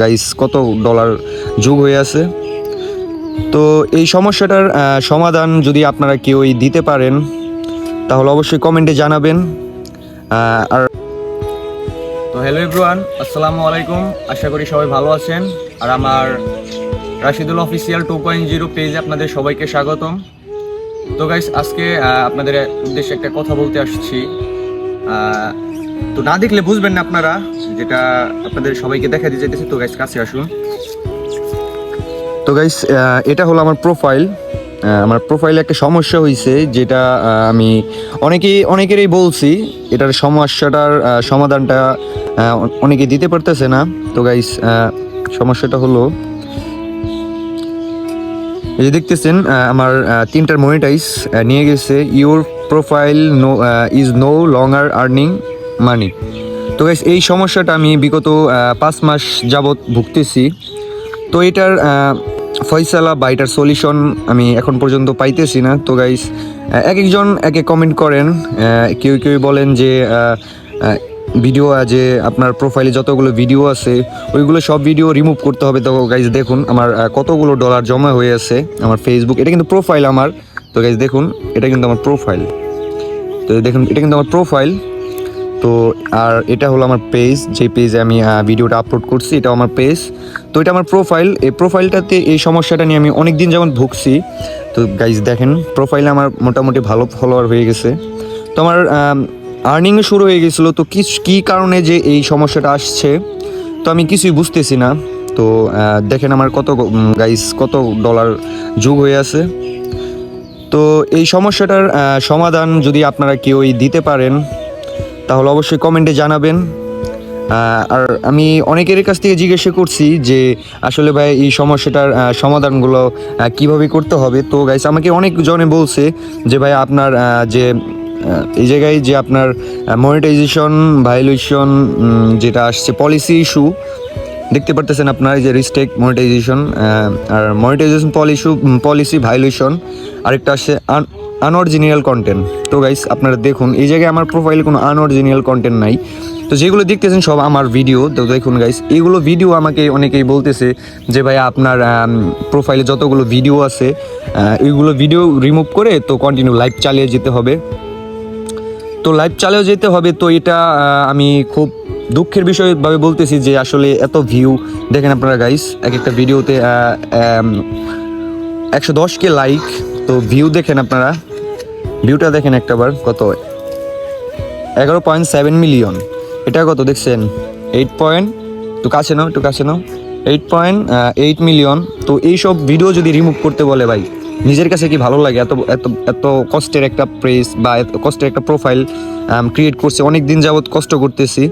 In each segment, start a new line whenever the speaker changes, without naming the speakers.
Guys কত dollar যোগ হয়ে আছে। তো এই সমস্যাটার সমাধান যদি আপনারা কেউই দিতে পারেন, তাহলে অবশ্যই কমেন্টে জানাবেন। আর
তো হ্যালো এভরিওয়ান আসসালামু আলাইকুম। আশা করি সবাই ভালো আছেন। আর আমার Rashidul official two point zero পেজে আপনাদের সবাইকে স্বাগতম। তো গাইস আজকে আপনাদের উদ্দেশ্যে একটা কথা বলতে আসছি। তো না দেখলে বুঝবেন না আপনারা, যেটা আপনাদের সবাইকে দেখা দিয়ে যেতেছে তো গাইস কাছে আসুন।
তো গাইস এটা হলো আমার প্রোফাইল আমার প্রোফাইলে একটা সমস্যা হয়েছে যেটা আমি অনেকেই, অনেকেরই বলছি, এটার সমস্যাটার সমাধানটা অনেকে দিতে পারতেছে না। তো গাইস সমস্যাটা হলো, এই যে দেখতেছেন আমার তিনটার মনিটাইজ নিয়ে গেছে। Your profile no is no longer earning money. তো গাইস এই সমস্যাটা আমি বিগত পাঁচ মাস যাবৎ ভুগতেছি। তো এটার ফয়সালা বা এটার সলিউশন আমি এখন পর্যন্ত পাইতেছি না। তো গাইস এক একজন এক এক কমেন্ট করেন কেউ কেউ বলেন যে ভিডিও যে আপনার প্রোফাইলে যতগুলো ভিডিও আছে, ওইগুলো সব ভিডিও রিমুভ করতে হবে। তো গাইজ দেখুন, আমার কতগুলো ডলার জমা হয়ে আছে আমার ফেসবুক এটা কিন্তু প্রোফাইল আমার। তো গাইজ দেখুন, এটা কিন্তু আমার প্রোফাইল তো দেখুন, এটা কিন্তু আমার প্রোফাইল তো আর এটা হলো আমার পেজ যে পেজে আমি ভিডিওটা আপলোড করছি এটা আমার পেজ তো এটা আমার প্রোফাইল এই প্রোফাইলটাতে এই সমস্যাটা নিয়ে আমি অনেক দিন যেমন ভুগছি। তো গাইজ দেখেন প্রোফাইলে আমার মোটামুটি ভালো ফলোয়ার হয়ে গেছে। তো আমার আর্নিংও শুরু হয়ে গেছিল, তো কি, কী কারণে যে এই সমস্যাটা আসছে, তো আমি কিছুই বুঝতেছি না। তো দেখেন আমার কত গাইজ কত ডলার যোগ হয়ে আছে। তো এই সমস্যাটার সমাধান যদি আপনারা কেউই দিতে পারেন তাহলে অবশ্যই কমেন্টে জানাবেন। আর আমি অনেকের কাছ থেকে জিজ্ঞাসা করছি যে, আসলে ভাই এই সমস্যাটার সমাধানগুলো কীভাবে করতে হবে? তো গাইস আমাকে অনেক জনে বলছে যে, ভাই আপনার যে এই জায়গায় যে আপনার মনিটাইজেশন ভাইলেশন যেটা আসছে পলিসি ইস্যু দেখতে পারতেছেন আপনার যে রিস্টেক মনিটাইজেশন আর মনিটাইজেশন পলিসি পলিসি ভাইলেশন আরেকটা আসছে আনঅরিজিনাল কন্টেন্ট তো গাইস আপনারা দেখুন, এই জায়গায় আমার প্রোফাইলে কোনো আনঅরিজিনাল কন্টেন্ট নাই। তো যেগুলো দেখতেছেন সব আমার ভিডিও তো দেখুন গাইস এইগুলো ভিডিও আমাকে অনেকেই বলতেছে যে, ভাই, আপনার প্রোফাইলে যতগুলো ভিডিও আছে এইগুলো ভিডিও রিমুভ করে তো কন্টিনিউ লাইভ চালিয়ে যেতে হবে। তো লাইভ চালিয়ে যেতে হবে, তো এটা আমি খুব দুঃখের বিষয়ভাবে বলতেছি যে, আসলে এত ভিউ দেখেন আপনারা গাইস এক একটা ভিডিওতে একশো দশ কে লাইক তো ভিউ দেখেন আপনারা। ভিউটা দেখেন একটাবার কত? এগারো পয়েন্ট সেভেন মিলিয়ন। এটা কত দেখছেন? এইট পয়েন্ট তো কাছে নাও, একটু কাছে নাও। এইট পয়েন্ট এইট মিলিয়ন তো এইসব ভিডিও যদি রিমুভ করতে বলে ভাই নিজের কাছে কি ভালো লাগে? এত এত এত কষ্টের একটা প্রেস বা এত কষ্টের একটা প্রোফাইল ক্রিয়েট করছে অনেক দিন যাবৎ কষ্ট করতেছি।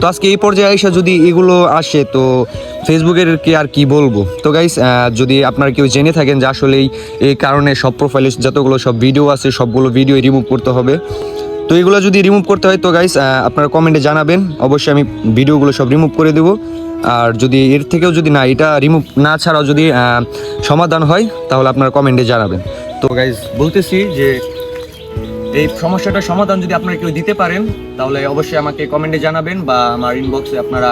তো আজকে এই পর্যায়ে আইসা যদি এগুলো আসে, তো ফেসবুকের কি আর কি বলব? তো গাইস যদি আপনার কেউ জেনে থাকেন যে আসলেই এই কারণে সব প্রোফাইলে যতগুলো সব ভিডিও আছে, সবগুলো ভিডিও রিমুভ করতে হবে। তো এগুলো যদি রিমুভ করতে হয়, তো গাইস আপনারা কমেন্টে জানাবেন। অবশ্যই আমি ভিডিওগুলো সব রিমুভ করে দেবো। আর যদি এর থেকেও যদি না, এটা রিমুভ না ছাড়াও যদি সমাধান হয়, তাহলে আপনারা কমেন্টে জানাবেন।
তো গাইস বলতেছি যে, এই সমস্যাটার সমাধান যদি আপনারা কেউ দিতে পারেন, তাহলে অবশ্যই আমাকে কমেন্টে জানাবেন বা আমার ইনবক্সে আপনারা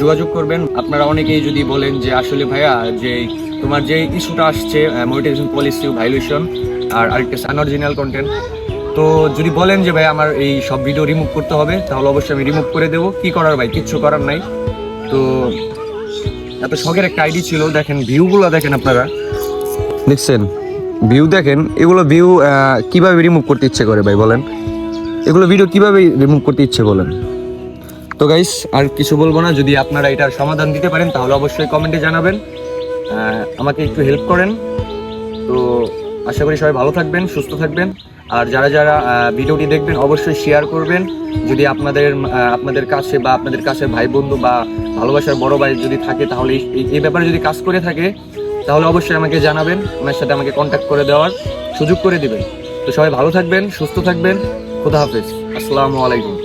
যোগাযোগ করবেন। আপনারা অনেকেই যদি বলেন যে, আসলে ভাইয়া, যে তোমার যে ইস্যুটা আসছে মনিটাইজেশন পলিসি ভাইলেশন আর আরেকটা আনঅরিজিনাল কন্টেন্ট তো যদি বলেন যে ভাই আমার এই সব ভিডিও রিমুভ করতে হবে তাহলে অবশ্যই আমি রিমুভ করে দেবো। কি করার ভাই? কিচ্ছু করার নাই। তো এত শখের একটা আইডি ছিল। দেখেন ভিউগুলো দেখেন আপনারা।
দেখছেন? ভিউ দেখেন এগুলো ভিউ কীভাবে রিমুভ করতে ইচ্ছে করে ভাই বলেন? এগুলো ভিডিও কীভাবে রিমুভ করতে ইচ্ছে বলেন?
তো গাইস আর কিছু বলব না। যদি আপনারা এটার সমাধান দিতে পারেন তাহলে অবশ্যই কমেন্টে জানাবেন। আমাকে একটু হেল্প করেন। তো আশা করি সবাই ভালো থাকবেন সুস্থ থাকবেন। আর যারা যারা ভিডিওটি দেখবেন, অবশ্যই শেয়ার করবেন। যদি আপনাদের আপনাদের কাছে বা আপনাদের কাছে ভাই বন্ধু বা ভালোবাসার বড় ভাই যদি থাকে, তাহলে এই ব্যাপারে যদি কাজ করে থাকে, তাহলে অবশ্যই আমাকে জানাবেন ওনার সাথে আমাকে কন্ট্যাক্ট করে দেওয়ার সুযোগ করে দেবেন। তো সবাই ভালো থাকবেন, সুস্থ থাকবেন। খুদা হাফেজ। আসসালামু আলাইকুম।